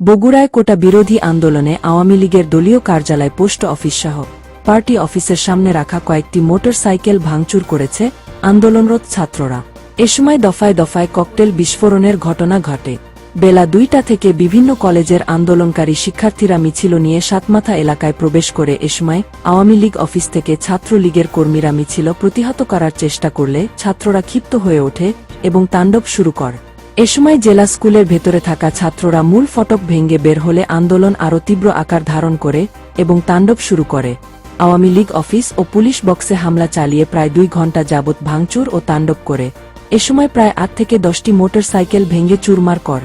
বগুড়ায় কোটা বিরোধী আন্দোলনে আওয়ামী লীগের দলীয় কার্যালয় পোস্ট অফিস সহ পার্টি অফিসের সামনে রাখা কয়েকটি মোটর সাইকেল ভাঙচুর করেছে আন্দোলনরত ছাত্ররা। এ সময় দফায় দফায় ককটেল বিস্ফোরণের ঘটনা ঘটে। বেলা দুইটা থেকে বিভিন্ন কলেজের আন্দোলনকারী শিক্ষার্থীরা মিছিল নিয়ে সাতমাথা এলাকায় প্রবেশ করে এ সময় আওয়ামী লীগ অফিস থেকে ছাত্রলীগের কর্মীরা মিছিল প্রতিহত করার চেষ্টা করলে ছাত্ররা ক্ষিপ্ত হয়ে ওঠে এবং তাণ্ডব শুরু কর। এ সময় জেলা স্কুলের ভেতরে থাকা ছাত্ররা মূল ফটক ভেঙে বের হলে আন্দোলন আরও তীব্র আকার ধারণ করে এবং তাণ্ডব শুরু করে। আওয়ামী লীগ অফিস ও পুলিশ বক্সে হামলা চালিয়ে প্রায় দুই ঘণ্টা যাবৎ ভাঙচুর ও তাণ্ডব করে। এ সময় প্রায় আট থেকে দশটি মোটর সাইকেল ভেঙে চুরমার কর।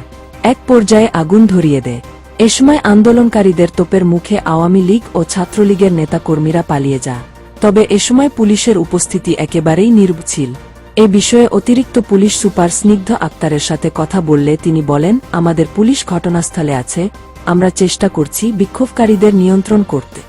এক পর্যায়ে আগুন ধরিয়ে দেয় এ সময় আন্দোলনকারীদের তোপের মুখে আওয়ামী লীগ ও ছাত্রলীগের নেতাকর্মীরা পালিয়ে যা। তবে এ সময় পুলিশের উপস্থিতি একেবারেই নির্বছিল এ বিষয়ে অতিরিক্ত পুলিশ সুপার স্নিগ্ধ আক্তারের সাথে কথা বললে তিনি বলেন, আমাদের পুলিশ ঘটনাস্থলে আছে, আমরা চেষ্টা করছি বিক্ষোভকারীদের নিয়ন্ত্রণ করতে।